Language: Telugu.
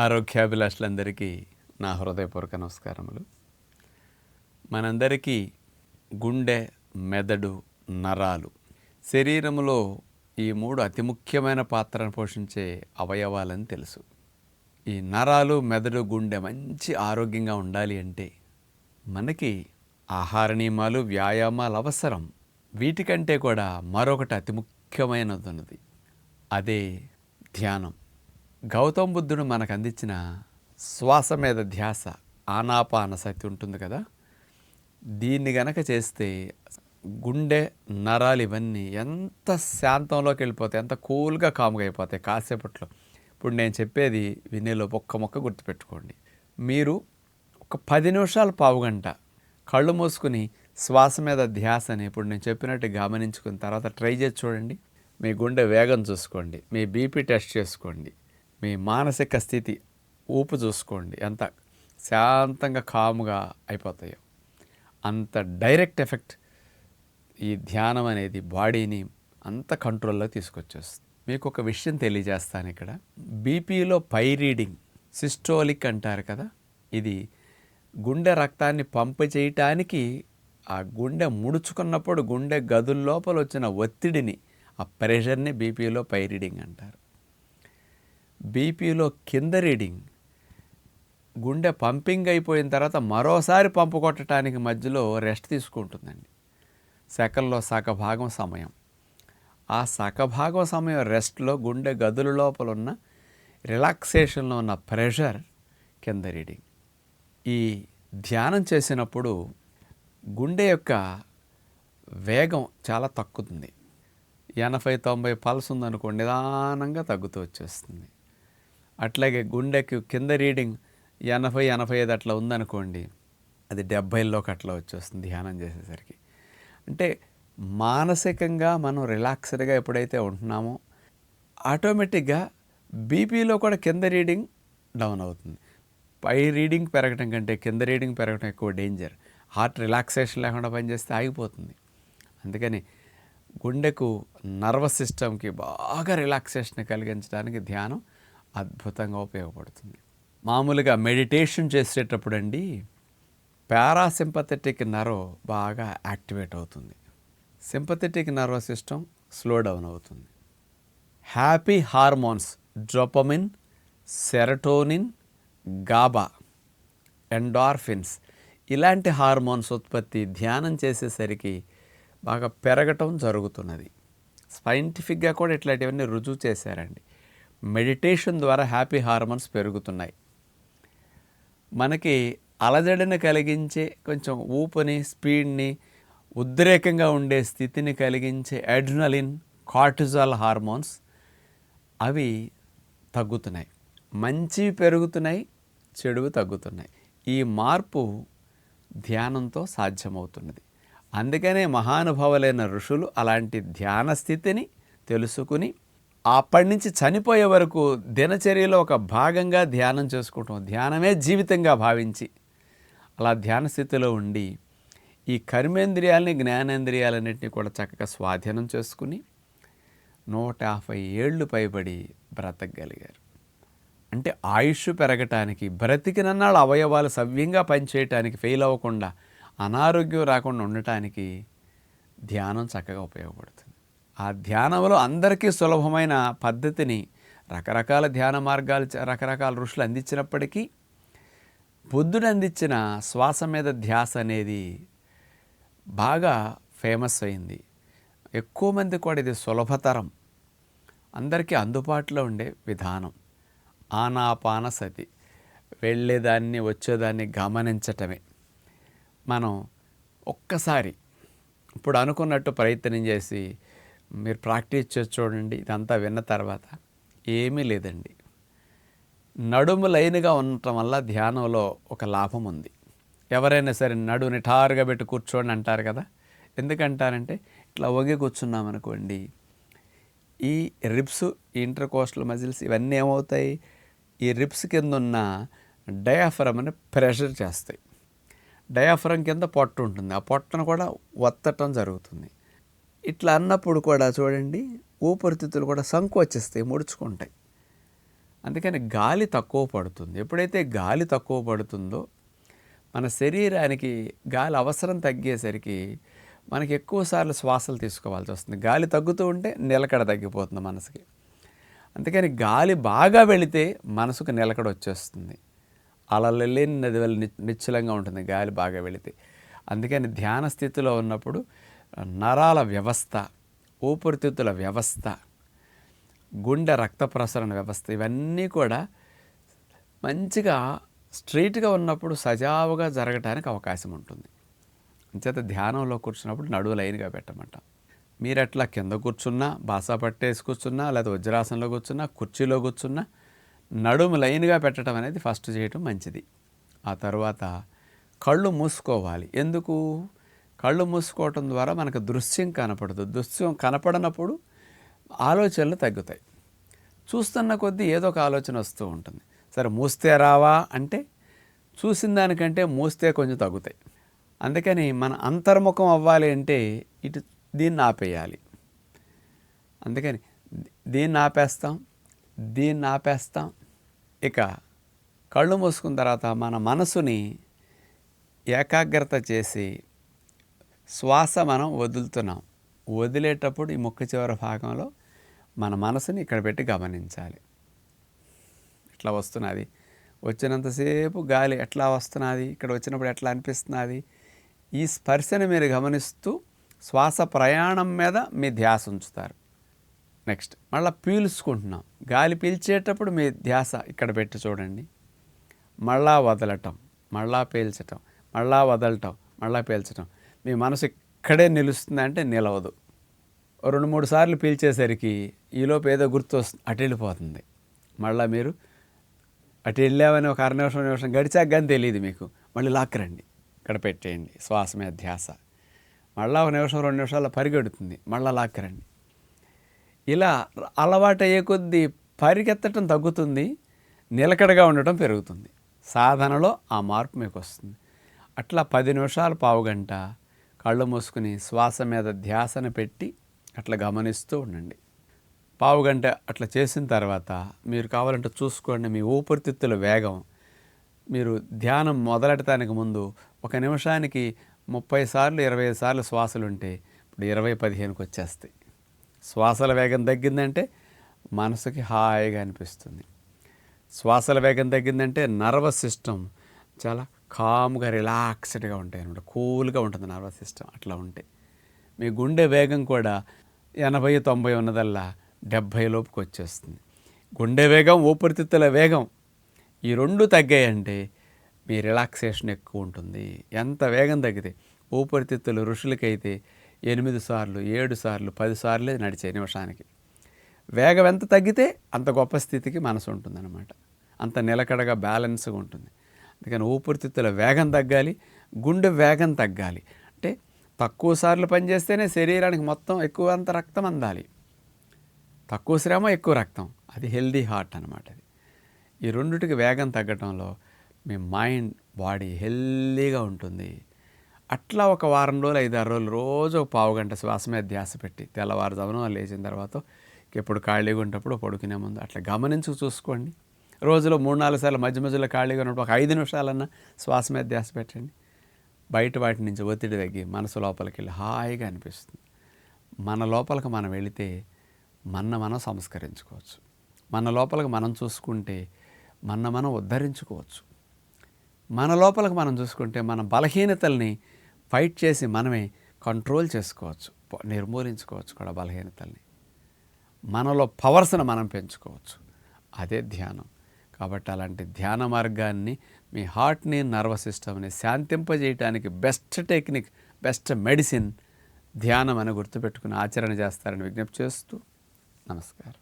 ఆరోగ్యాభిలాషులందరికీ నా హృదయపూర్వక నమస్కారములు. మనందరికీ గుండె మెదడు నరాలు శరీరములో ఈ మూడు అతి ముఖ్యమైన పాత్రను పోషించే అవయవాలని తెలుసు. ఈ నరాలు మెదడు గుండె మంచి ఆరోగ్యంగా ఉండాలి అంటే మనకి ఆహార నియమాలు వ్యాయామాలు అవసరం. వీటికంటే కూడా మరొకటి అతి ముఖ్యమైనది ఉన్నది. అదే ధ్యానం. గౌతమ బుద్ధుడు మనకు అందించిన శ్వాస మీద ధ్యాస ఆనాపాన శక్తి ఉంటుంది కదా? దీన్ని గనక చేస్తే గుండె నరాలు ఇవన్నీ ఎంత శాంతంలోకి వెళ్ళిపోతాయి ఎంత కూల్గా కాముగా అయిపోతాయి కాసేపట్లో. ఇప్పుడు నేను చెప్పేది వినేలో ఒక్క మొక్క గుర్తుపెట్టుకోండి. మీరు ఒక పది నిమిషాలు పావుగంట కళ్ళు మూసుకుని శ్వాస మీద ధ్యాసని ఇప్పుడు నేను చెప్పినట్టు గమనించుకున్న తర్వాత ట్రై చేసి చూడండి. మీ గుండె వేగం చూసుకోండి. మీ బీపీ టెస్ట్ చేసుకోండి. మీ మానసిక స్థితి ఊపు చూసుకోండి. ఎంత శాంతంగా కాముగా అయిపోతాయో. అంత డైరెక్ట్ ఎఫెక్ట్ ఈ ధ్యానం అనేది బాడీని అంత కంట్రోల్లో తీసుకొచ్చేస్తుంది. మీకు ఒక విషయం తెలియజేస్తాను ఇక్కడ. బీపీలో పై రీడింగ్ సిస్టోలిక్ అంటారు కదా ఇది గుండె రక్తాన్ని పంపు చేయటానికి ఆ గుండె ముడుచుకున్నప్పుడు గుండె గదుల లోపల వచ్చిన ఒత్తిడిని ఆ ప్రెషర్ని బీపీలో పై రీడింగ్ అంటారు. బీపీలో కింద రీడింగ్ గుండె పంపింగ్ అయిపోయిన తర్వాత మరోసారి పంపు కొట్టడానికి మధ్యలో రెస్ట్ తీసుకుంటుందండి. సెకల్లో సగభాగం సమయం. ఆ సగభాగం సమయం రెస్ట్లో గుండె గదుల లోపల ఉన్న రిలాక్సేషన్లో ఉన్న ప్రెషర్ కింద రీడింగ్. ఈ ధ్యానం చేసినప్పుడు గుండె యొక్క వేగం చాలా తక్కుతుంది. ఎనభై తొంభై పల్స్ ఉందనుకో నిదానంగా తగ్గుతూ వచ్చేస్తుంది. అట్లాగే గుండెకి కింద రీడింగ్ ఎనభై ఎనభై ఐదు అట్లా ఉందనుకోండి అది డెబ్బైలోకి అట్లా వచ్చేస్తుంది ధ్యానం చేసేసరికి. అంటే మానసికంగా మనం రిలాక్స్డ్గా ఎప్పుడైతే ఉంటున్నామో ఆటోమేటిక్గా బీపీలో కూడా కింద రీడింగ్ డౌన్ అవుతుంది. పై రీడింగ్ పెరగటం కంటే కింద రీడింగ్ పెరగటం ఎక్కువ డేంజర్. హార్ట్ రిలాక్సేషన్ లేకుండా పనిచేస్తే ఆగిపోతుంది. అందుకని గుండెకు నర్వస్ సిస్టమ్కి బాగా రిలాక్సేషన్ కలిగించడానికి ధ్యానం అద్భుతంగా ఉపయోగపడుతుంది. మామూలుగా మెడిటేషన్ చేసేటప్పుడు అండి పారాసింపథెటిక్ నర్వ్ బాగా యాక్టివేట్ అవుతుంది. Sympathetic nervous system slow down అవుతుంది. Happy hormones dopamine serotonin GABA endorphins ఇలాంటి హార్మోన్స్ ఉత్పత్తి ధ్యానం చేసేసరికి బాగా పెరగటం జరుగుతున్నది. సైంటిఫిక్గా కూడా ఇట్లాంటివన్నీ రుజువు చేశారండి. మెడిటేషన్ ద్వారా హ్యాపీ హార్మోన్స్ పెరుగుతున్నాయి. మనకి అలజడిని కలిగించే కొంచెం ఊపుని స్పీడ్ని ఉద్రేకంగా ఉండే స్థితిని కలిగించే అడ్రినలిన్ కార్టిజాల్ హార్మోన్స్ అవి తగ్గుతున్నాయి. మంచివి పెరుగుతున్నాయి చెడువి తగ్గుతున్నాయి. ఈ మార్పు ధ్యానంతో సాధ్యమవుతున్నది. అందుకనే మహానుభావులైన ఋషులు అలాంటి ధ్యాన స్థితిని తెలుసుకుని అప్పటి నుంచి చనిపోయే వరకు దినచర్యలో ఒక భాగంగా ధ్యానం చేసుకుంటాం ధ్యానమే జీవితంగా భావించి అలా ధ్యాన స్థితిలో ఉండి ఈ కర్మేంద్రియాలని జ్ఞానేంద్రియాలన్నింటినీ కూడా చక్కగా స్వాధీనం చేసుకుని నూట యాభై ఏళ్ళు పైబడి బ్రతకగలిగారు. అంటే ఆయుష్ పెరగటానికి బ్రతికినన్నాళ్ళు అవయవాలు సవ్యంగా పనిచేయటానికి ఫెయిల్ అవ్వకుండా అనారోగ్యం రాకుండా ఉండటానికి ధ్యానం చక్కగా ఉపయోగపడుతుంది. ఆ ధ్యానంలో అందరికీ సులభమైన పద్ధతిని రకరకాల ధ్యాన మార్గాలు రకరకాల ఋషులు అందించినప్పటికీ బుద్ధుడు అందించిన శ్వాస మీద ధ్యాస అనేది బాగా ఫేమస్ అయింది. ఎక్కువ మంది కూడా ఇది సులభతరం. అందరికీ అందుబాటులో ఉండే విధానం. ఆనాపాన సతి. వెళ్ళేదాన్ని వచ్చేదాన్ని గమనించటమే. మనం ఒక్కసారి ఇప్పుడు అనుకున్నట్టు ప్రయత్నం చేసి మీరు ప్రాక్టీస్ చేసి చూడండి ఇదంతా విన్న తర్వాత ఏమీ లేదండి. నడుము లైన్గా ఉండటం వల్ల ధ్యానంలో ఒక లాభం ఉంది. ఎవరైనా సరే నడు నిఠారుగా పెట్టి కూర్చోండి అంటారు కదా? ఎందుకంటారంటే ఇట్లా ఒగి కూర్చున్నామనుకోండి ఈ రిప్స్ ఇంటర్ కోస్టల్ మజిల్స్ ఇవన్నీ ఏమవుతాయి? ఈ రిప్స్ కింద ఉన్న డయాఫ్రమ్ని ప్రెషర్ చేస్తాయి. డయాఫ్రమ్ కింద పొట్ట ఉంటుంది. ఆ పొట్టను కూడా ఒత్తటం జరుగుతుంది. ఇట్లా అన్నప్పుడు కూడా చూడండి ఊపిరితిత్తులు కూడా సంకోచిస్తాయి ముడుచుకుంటాయి. అందుకని గాలి తక్కువ పడుతుంది. ఎప్పుడైతే గాలి తక్కువ పడుతుందో మన శరీరానికి గాలి అవసరం తగ్గేసరికి మనకి ఎక్కువసార్లు శ్వాసలు తీసుకోవాల్సి వస్తుంది. గాలి తగ్గుతూ ఉంటే నిలకడ తగ్గిపోతుంది మనసుకి. అందుకని గాలి బాగా వెళితే మనసుకు నిలకడ వచ్చేస్తుంది. అలలు లేని నది వల్ల నిశ్చలంగా ఉంటుంది గాలి బాగా వెళితే. అందుకని ధ్యాన స్థితిలో ఉన్నప్పుడు నరాల వ్యవస్థ ఊపిరితిత్తుల వ్యవస్థ గుండె రక్త ప్రసరణ వ్యవస్థ ఇవన్నీ కూడా మంచిగా స్ట్రైట్గా ఉన్నప్పుడు సజావుగా జరగటానికి అవకాశం ఉంటుంది. అంచేత ధ్యానంలో కూర్చున్నప్పుడు నడువు లైన్గా పెట్టమంటాం. మీరు అట్లా కింద కూర్చున్నా బాసా పట్టేసి కూర్చున్నా లేదా వజ్రాసనంలో కూర్చున్నా కుర్చీలో కూర్చున్నా నడుము లైన్గా పెట్టడం అనేది ఫస్ట్ చేయటం మంచిది. ఆ తర్వాత కళ్ళు మూసుకోవాలి. ఎందుకు? కళ్ళు మూసుకోవటం ద్వారా మనకు దృశ్యం కనపడదు దృశ్యం కనపడనప్పుడు ఆలోచనలు తగ్గుతాయి. చూస్తున్న కొద్దీ ఏదో ఒక ఆలోచన వస్తూ ఉంటుంది. సరే మూస్తే రావా అంటే చూసిన దానికంటే మూస్తే కొంచెం తగ్గుతాయి. అందుకని మన అంతర్ముఖం అవ్వాలి అంటే ఇటు దీన్ని ఆపేయాలి. అందుకని దీన్ని ఆపేస్తాం దీన్ని ఆపేస్తాం. ఇక కళ్ళు మూసుకున్న తర్వాత మన మనసుని ఏకాగ్రత చేసి శ్వాస మనం వదులుతున్నాం. వదిలేటప్పుడు ఈ ముక్క చివరి భాగంలో మన మనసుని ఇక్కడ పెట్టి గమనించాలి. ఇట్లా వస్తున్నది? వచ్చినంతసేపు గాలి ఎట్లా వస్తున్నది? ఇక్కడ వచ్చినప్పుడు ఎట్లా అనిపిస్తున్నది? ఈ స్పర్శని మీరు గమనిస్తూ శ్వాస ప్రయాణం మీద మీ ధ్యాస ఉంచుతారు. నెక్స్ట్ మళ్ళీ పీల్చుకుంటున్నాం. గాలి పీల్చేటప్పుడు మీ ధ్యాస ఇక్కడ పెట్టి చూడండి. మళ్ళా వదలటం మళ్ళా పీల్చటం మళ్ళా వదలటం మళ్ళా పీల్చటం. మీ మనసు ఇక్కడే నిలుస్తుంది అంటే నిలవదు రెండు మూడు సార్లు పీల్చేసరికి ఈలోపు ఏదో గుర్తు వస్తుంది అటు వెళ్ళిపోతుంది. మళ్ళీ మీరు అటు వెళ్ళామని ఒక అర నిమిషం నిమిషం గడిచాక కానీ తెలియదు మీకు. మళ్ళీ లాక్కరండి ఇక్కడ పెట్టేయండి. శ్వాస మీద ధ్యాస. మళ్ళీ ఒక నిమిషం రెండు నిమిషాల్లో పరిగెడుతుంది. మళ్ళీ లాక్కరండి ఇలా అలవాటు అయ్యే కొద్దీ పరిగెత్తటం తగ్గుతుంది. నిలకడగా ఉండటం పెరుగుతుంది. సాధనలో ఆ మార్పు మీకు వస్తుంది అట్లా పది నిమిషాలు పావుగంట కళ్ళు మూసుకుని శ్వాస మీద ధ్యాసన పెట్టి అట్లా గమనిస్తూ ఉండండి. పావుగంట అట్లా చేసిన తర్వాత మీరు కావాలంటే చూసుకోండి మీ ఊపిరితిత్తుల వేగం. మీరు ధ్యానం మొదలెడటానికి ముందు ఒక నిమిషానికి ముప్పై సార్లు ఇరవై సార్లు శ్వాసలు ఉంటే ఇప్పుడు ఇరవై పదిహేనుకి వచ్చేస్తాయి. శ్వాసల వేగం తగ్గిందంటే మనసుకి హాయిగా అనిపిస్తుంది. శ్వాసల వేగం తగ్గిందంటే నర్వస్ సిస్టమ్ చాలా కామ్గా రిలాక్స్డ్గా ఉంటాయి అనమాట కూల్గా ఉంటుంది నర్వస్ సిస్టమ్. అట్లా ఉంటే మీ గుండె వేగం కూడా ఎనభై తొంభై ఉన్నదల్లా డెబ్భై లోపుకి వచ్చేస్తుంది. గుండె వేగం ఊపిరితిత్తుల వేగం ఈ రెండు తగ్గాయంటే మీ రిలాక్సేషన్ ఎక్కువ ఉంటుంది. ఎంత వేగం తగ్గితే ఊపిరితిత్తులు ఋషులకైతే ఎనిమిది సార్లు ఏడు సార్లు పది సార్లే నడిచే నిమిషానికి. వేగం ఎంత తగ్గితే అంత గొప్ప స్థితికి మనసు ఉంటుందన్నమాట. అంత నిలకడగా బ్యాలెన్స్గా ఉంటుంది. అందుకని ఊపిరితిత్తుల వేగం తగ్గాలి గుండె వేగం తగ్గాలి. అంటే తక్కువ సార్లు పనిచేస్తేనే శరీరానికి మొత్తం ఎక్కువ అంత రక్తం అందాలి. తక్కువ శ్రమ ఎక్కువ రక్తం. అది హెల్దీ హార్ట్ అనమాట అది. ఈ రెండుటికి వేగం తగ్గటంలో మీ మైండ్ బాడీ హెల్దీగా ఉంటుంది. అట్లా ఒక వారం రోజులు ఐదారు రోజులు రోజు ఒక పావు గంట శ్వాస మీద ధ్యాస పెట్టి తెల్లవారుజామున లేచిన తర్వాత ఎప్పుడు ఖాళీగా ఉంటప్పుడు పడుకునే ముందు అట్లా గమనించి చూసుకోండి. రోజులో మూడు నాలుగు సార్లు మధ్య మధ్యలో ఖాళీగా ఉన్నప్పుడు ఒక ఐదు నిమిషాలన్నా శ్వాస మీద ధ్యాస పెట్టండి. బయట వాటి నుంచి ఒత్తిడి తగ్గి మనసు లోపలికి వెళ్ళి హాయిగా అనిపిస్తుంది. మన లోపలికి మనం వెళితే మన మనం సంస్కరించుకోవచ్చు. మన లోపలికి మనం చూసుకుంటే మన మనం ఉద్ధరించుకోవచ్చు. మన లోపలికి మనం చూసుకుంటే మన బలహీనతల్ని ఫైట్ చేసి మనమే కంట్రోల్ చేసుకోవచ్చు. నిర్మూలించుకోవచ్చు కూడా బలహీనతల్ని. మనలో పవర్స్ను మనం పెంచుకోవచ్చు. అదే ధ్యానం. కాబట్టి అలాంటి ధ్యాన మార్గాన్ని మీ హార్ట్ని నర్వస్ సిస్టమ్ని శాంతింపజేయటానికి బెస్ట్ టెక్నిక్ బెస్ట్ మెడిసిన్ ధ్యానం అని గుర్తుపెట్టుకుని ఆచరణ చేస్తారని విజ్ఞప్తి చేస్తూ నమస్కారం.